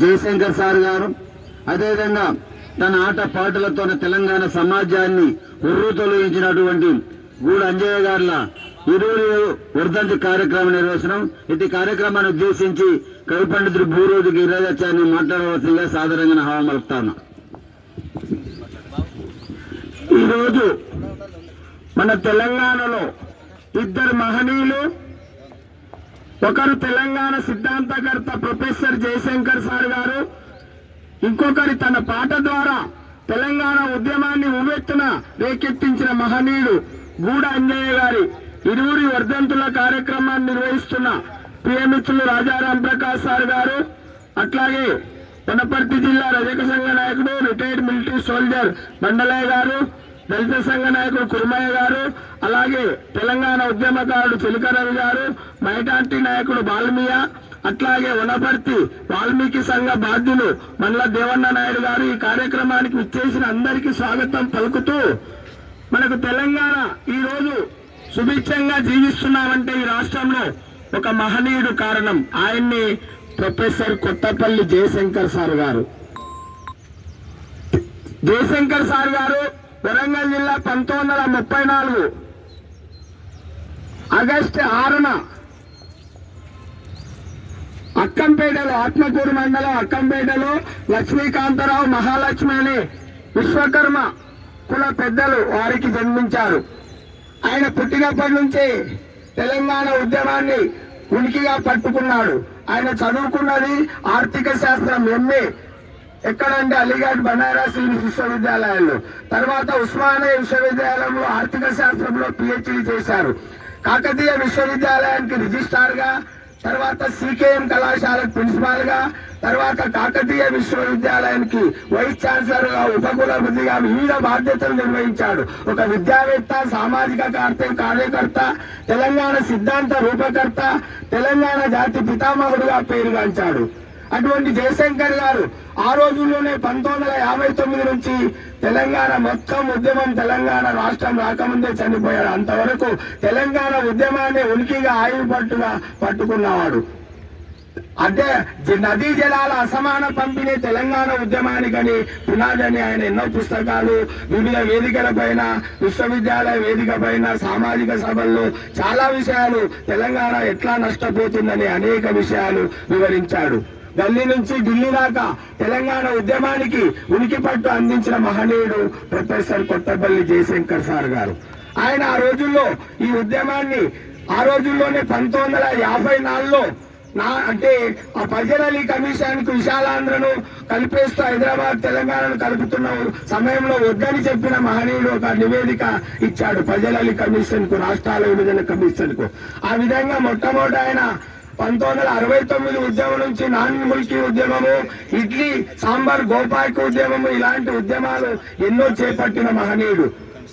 Jayashankar sir గారు అదేవిధంగా తన ఆట పాటలతో తెలంగాణ సమాజాన్ని ఉర్రు తొలగించినటువంటి గూడు అంజయ్య గారుల ఇరువురు వర్ధంతి కార్యక్రమం నిర్వహించడం ఇటు కార్యక్రమాన్ని ఉద్దేశించి కవి పండితుడు భూరోజు గిరిరాజాచార్య మాట్లాడవలసిందిగా సాధారణంగా హామీ మలుపుతాను ఈరోజు మన తెలంగాణలో ఇద్దరు మహనీయులు ఒకరు తెలంగాణ సిద్ధాంతకర్త ప్రొఫెసర్ జయశంకర్ సార్ గారు ఇంకొకరి తన పాట ద్వారా తెలంగాణ ఉద్యమాన్ని ఉవ్వెత్తున రేకెత్తించిన మహనీయుడు గూడ అంజయ్య గారి ఇరువురి వర్ధంతుల కార్యక్రమాన్ని నిర్వహిస్తున్న ప్రియమిత్రులు రాజారాం ప్రకాష్ సార్ గారు అట్లాగే వనపర్తి జిల్లా రజక సంఘ నాయకుడు రిటైర్డ్ మిలిటరీ సోల్జర్ మండలయ్య గారు దళిత సంఘ నాయకుడు కురుమయ్య గారు అలాగే తెలంగాణ ఉద్యమకారుడు చిలకరవి గారు మైనార్టీ నాయకుడు బాల్మియా అట్లాగే వనపర్తి వాల్మీకి సంఘ బాధ్యులు మండల దేవన్న నాయుడు గారు ఈ కార్యక్రమానికి ఇచ్చేసిన అందరికీ స్వాగతం పలుకుతూ మనకు తెలంగాణ ఈ రోజు సుభిక్షంగా జీవిస్తున్నామంటే ఈ రాష్ట్రంలో ఒక మహనీయుడు కారణం ఆయన్ని ప్రొఫెసర్ కొత్తపల్లి జయశంకర్ సార్ గారు. జయశంకర్ సార్ గారు వరంగల్ జిల్లా పంతొమ్మిది వందల ముప్పై నాలుగు. ఆగస్టు ఆరున అక్కంపేటలో ఆత్మకూరు మండలం అక్కంపేటలో లక్ష్మీకాంతరావు మహాలక్ష్మి అనే విశ్వకర్మ కుల పెద్దలు వారికి జన్మించారు. ఆయన పుట్టినప్పటి నుంచి తెలంగాణ ఉద్యమాన్ని ఉనికిగా పట్టుకున్నాడు. ఆయన చదువుకున్నది ఆర్థిక శాస్త్రం ఎంఏ ఎక్కడంటే అలీగఢ్ బనారస్ విశ్వవిద్యాలయాల్లో తర్వాత ఉస్మానియా విశ్వవిద్యాలయంలో ఆర్థిక శాస్త్రంలో పిహెచ్డి చేశారు. కాకతీయ విశ్వవిద్యాలయానికి రిజిస్ట్రార్గా తర్వాత సికేఎం కళాశాలకు ప్రిన్సిపాల్గా తర్వాత కాకతీయ విశ్వవిద్యాలయానికి వైస్ ఛాన్సలర్గా ఉపకులపతిగా వివిధ బాధ్యతలు నిర్వహించాడు. ఒక విద్యావేత్త సామాజిక కార్యకర్త తెలంగాణ సిద్ధాంత రూపకర్త తెలంగాణ జాతి పితామహుడుగా పేరుగాంచాడు. అటువంటి జయశంకర్ గారు ఆ రోజుల్లోనే పంతొమ్మిది వందల యాభై తొమ్మిది నుంచి తెలంగాణ మొత్తం ఉద్యమం తెలంగాణ రాష్ట్రం రాకముందే చనిపోయాడు అంతవరకు తెలంగాణ ఉద్యమాన్ని ఉనికిగా ఆయువు పట్టుగా పట్టుకున్నవాడు. అంటే నదీ జలాల అసమాన పంపిణీ తెలంగాణ ఉద్యమానికని పునాదని ఆయన ఎన్నో పుస్తకాలు వివిధ వేదికల పైన విశ్వవిద్యాలయ వేదిక పైన సామాజిక సభల్లో చాలా విషయాలు తెలంగాణ ఎట్లా నష్టపోతుందని అనేక విషయాలు వివరించాడు. గల్లీ నుంచి ఢిల్లీ దాకా తెలంగాణ ఉద్యమానికి ఉనికి పట్టు అందించిన మహనీయుడు ప్రొఫెసర్ కొత్తపల్లి జయశంకర్ సార్ గారు. ఆయన ఆ రోజుల్లో ఈ ఉద్యమాన్ని ఆ రోజుల్లోనే పంతొమ్మిది వందల యాభై నాలుగులో నా అంటే ఆ పజరలి కమిషన్కు విశాలాంధ్రను కలిపేస్తూ హైదరాబాద్ తెలంగాణను కలుపుతున్న సమయంలో వద్దని చెప్పిన మహనీయుడు ఒక నివేదిక ఇచ్చాడు పజరలి కమిషన్కు రాష్ట్రాల విభజన కమిషన్కు ఆ విధంగా మొట్టమొదటి ఆయన పంతొమ్మిది వందల అరవై తొమ్మిది ఉద్యమం నుంచి నాన్ ముల్కీ ఉద్యమము ఇడ్లీ సాంబార్ గోపాయక ఉద్యమము ఇలాంటి ఉద్యమాలు ఎన్నో చేపట్టిన మహనీయుడు.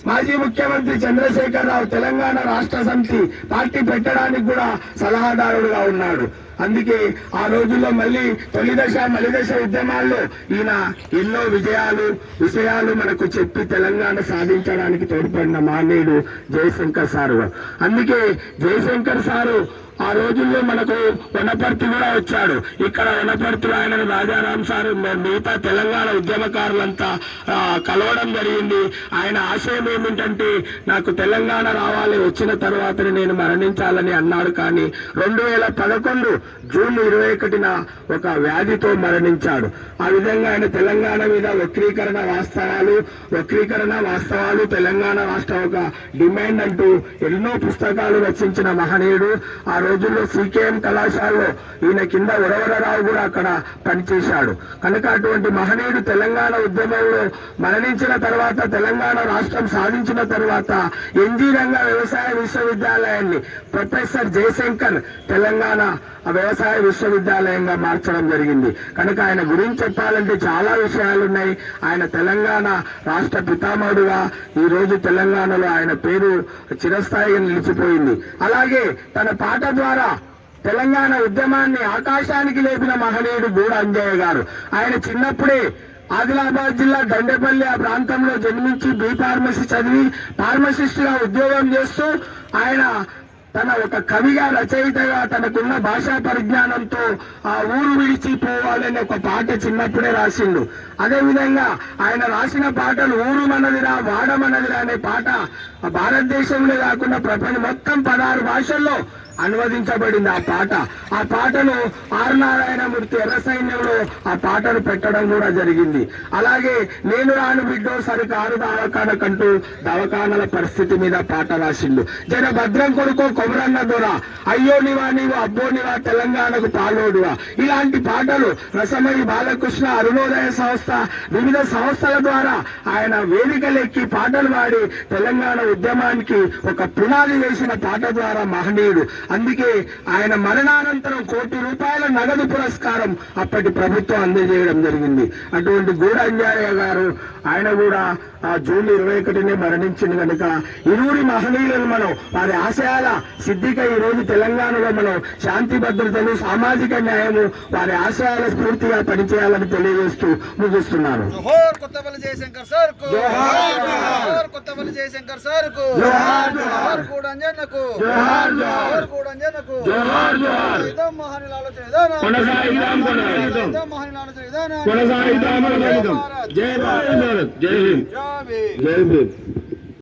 మాజీ ముఖ్యమంత్రి చంద్రశేఖర రావు తెలంగాణ రాష్ట్ర సమితి పార్టీ పెట్టడానికి కూడా సలహాదారుడుగా ఉన్నాడు. అందుకే ఆ రోజుల్లో మళ్ళీ తొలి దశ ఉద్యమాల్లో ఈయన ఎన్నో విజయాలు విషయాలు మనకు చెప్పి తెలంగాణ సాధించడానికి తోడ్పడిన మానేయుడు జయశంకర్ సారు. అందుకే జయశంకర్ సారు ఆ రోజుల్లో మనకు వనపర్తి కూడా వచ్చాడు. ఇక్కడ వనపర్తిలో ఆయన రాజారాం సార్ మిగతా తెలంగాణ ఉద్యమకారులంతా కలవడం జరిగింది. ఆయన ఆశయం ఏమిటంటే నాకు తెలంగాణ రావాలి వచ్చిన తర్వాతనే నేను మరణించాలని అన్నాడు. కానీ రెండు వేల పదకొండు జూన్ ఇరవై ఒకటిన ఒక వ్యాధితో మరణించాడు. ఆ విధంగా ఆయన తెలంగాణ మీద వక్రీకరణ వాస్తవాలు వక్రీకరణ వాస్తవాలు తెలంగాణ రాష్ట్ర ఒక డిమాండ్ అంటూ ఎన్నో పుస్తకాలు రచించిన మహనీయుడు. ఆ రోజుల్లో సీకేఎం కళాశాలలో ఈయన కింద ఉరవరరావు కూడా అక్కడ పనిచేశాడు. కనుక అటువంటి మహనీయుడు తెలంగాణ ఉద్యమంలో మరణించిన తర్వాత తెలంగాణ రాష్ట్రం సాధించిన తర్వాత ఎన్జీ రంగ వ్యవసాయ విశ్వవిద్యాలయాన్ని ప్రొఫెసర్ జయశంకర్ తెలంగాణ వ్యవసాయ విశ్వవిద్యాలయంగా మార్చడం జరిగింది. కనుక ఆయన గురించి చెప్పాలంటే చాలా విషయాలు ఉన్నాయి ఆయన తెలంగాణ రాష్ట్ర పితామహుడుగా ఈ రోజు తెలంగాణలో ఆయన పేరు చిరస్థాయిగా నిలిచిపోయింది. అలాగే తన పాట ద్వారా తెలంగాణ ఉద్యమాన్ని ఆకాశానికి లేపిన మహనీయుడు గూడ అంజయ్య గారు. ఆయన చిన్నప్పుడే ఆదిలాబాద్ జిల్లా దండేపల్లి ఆ ప్రాంతంలో జన్మించి బి ఫార్మసీ చదివి ఫార్మసిస్ట్గా ఉద్యోగం చేస్తూ ఆయన తన ఒక కవిగా రచయితగా తనకున్న భాషా పరిజ్ఞానంతో ఆ ఊరు విడిచిపోవాలని ఒక పాట చిన్నప్పుడే రాసిండు. అదే విధంగా ఆయన రాసిన పాటలు ఊరు మనదిరా వాడమనదిరా అనే పాట భారతదేశంలో కాకుండా ప్రపంచం మొత్తం పదహారు భాషల్లో అనువదించబడింది. ఆ పాట ఆ పాటను ఆర్ నారాయణమూర్తి ఎర్ర సైన్యంలో ఆ పాటను పెట్టడం కూడా జరిగింది. అలాగే నేను రాను బిడ్డో సరికి ఆరు దవాఖాన కంటూ దవాఖానల పరిస్థితి మీద పాట రాసిండు. జన భద్రం కొడుకో కొమరన్న దొర అయ్యో నివా నీవు అబ్బో నివా తెలంగాణకు పాలోడువా. ఇలాంటి పాటలు రసమయి బాలకృష్ణ అరుణోదయ సంస్థ వివిధ సంస్థల ద్వారా ఆయన వేదికలెక్కి పాటలు పాడి తెలంగాణ ఉద్యమానికి ఒక పునాది వేసిన పాట ద్వారా మహనీయుడు. అందుకే ఆయన మరణానంతరం కోటి రూపాయల నగదు పురస్కారం అప్పటి ప్రభుత్వం అందజేయడం జరిగింది. అటువంటి గూఢంజారయ్య గారు ఆయన కూడా ఆ జూన్ ఇరవై ఒకటినే మరణించింది కనుక ఇరువురి మహనీయులను మనం వారి ఆశయాల సిద్ధిక ఈ రోజు తెలంగాణలో మనం శాంతి భద్రతలు సామాజిక న్యాయము వారి ఆశయాల స్ఫూర్తిగా పనిచేయాలని తెలియజేస్తూ ముగిస్తున్నాను. కొత్తపల్లి జయశంకర్ సార్ కు జోహార్, జోహార్ కొత్తపల్లి జయశంకర్ సార్కు జోహార్, జోహార్. జోహార్ గూడంజనకు జోహార్, జోహార్. జోహార్ గూడంజనకు జోహార్, జోహార్. ఇదం మహనీయుల ఆలోచన విధానం. ఇదం మహనీయుల ఆలోచన విధానం కొనసాగిద్దాం. భారత్. జై భారత్ జై హింద్ జై. జై భీమ్